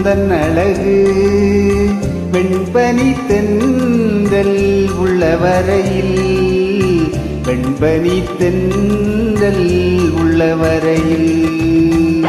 உந்தன் அழகு வெண்பனி தென்றல் உள்ளவரையில். வெண்பனி தென்றல் உள்ளவரையில்.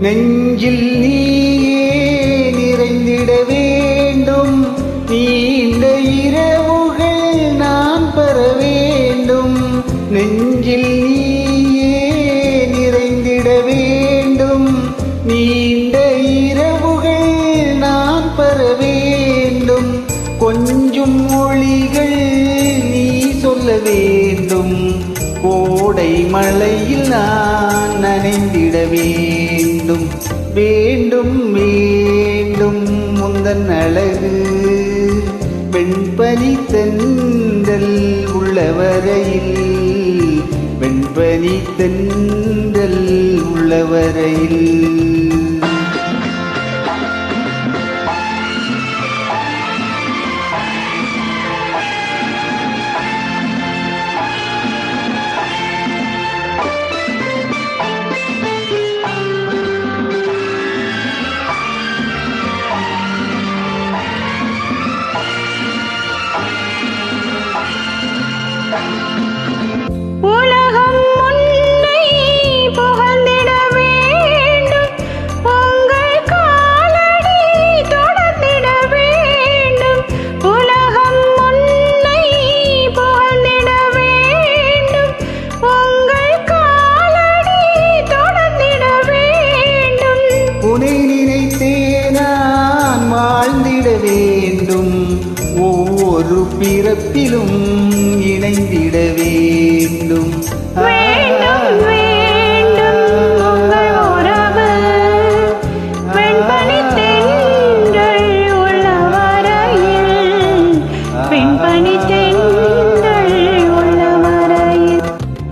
நெஞ்சில் நீயே நிறைந்திட வேண்டும். நீண்ட இரவுகள் நான் பெற வேண்டும். நெஞ்சில் நீயே நிறைந்திட வேண்டும். நீண்ட இரவுகள் நான் பெற வேண்டும். கொஞ்சம் மொழிகள் நீ சொல்ல வேண்டும். கோடை மழையில் நான் நனைந்திட வேண்டும். வேண்டும் வேண்டும் முந்தன் அழகு. வெண்பனி தென்றல் உள்ளவரையில் வெண்பனி தென்றல் உள்ளவரையில். வேண்டும். ஒவ்வொரு பிறப்பிலும் இணைந்திட வேண்டும். ஆ,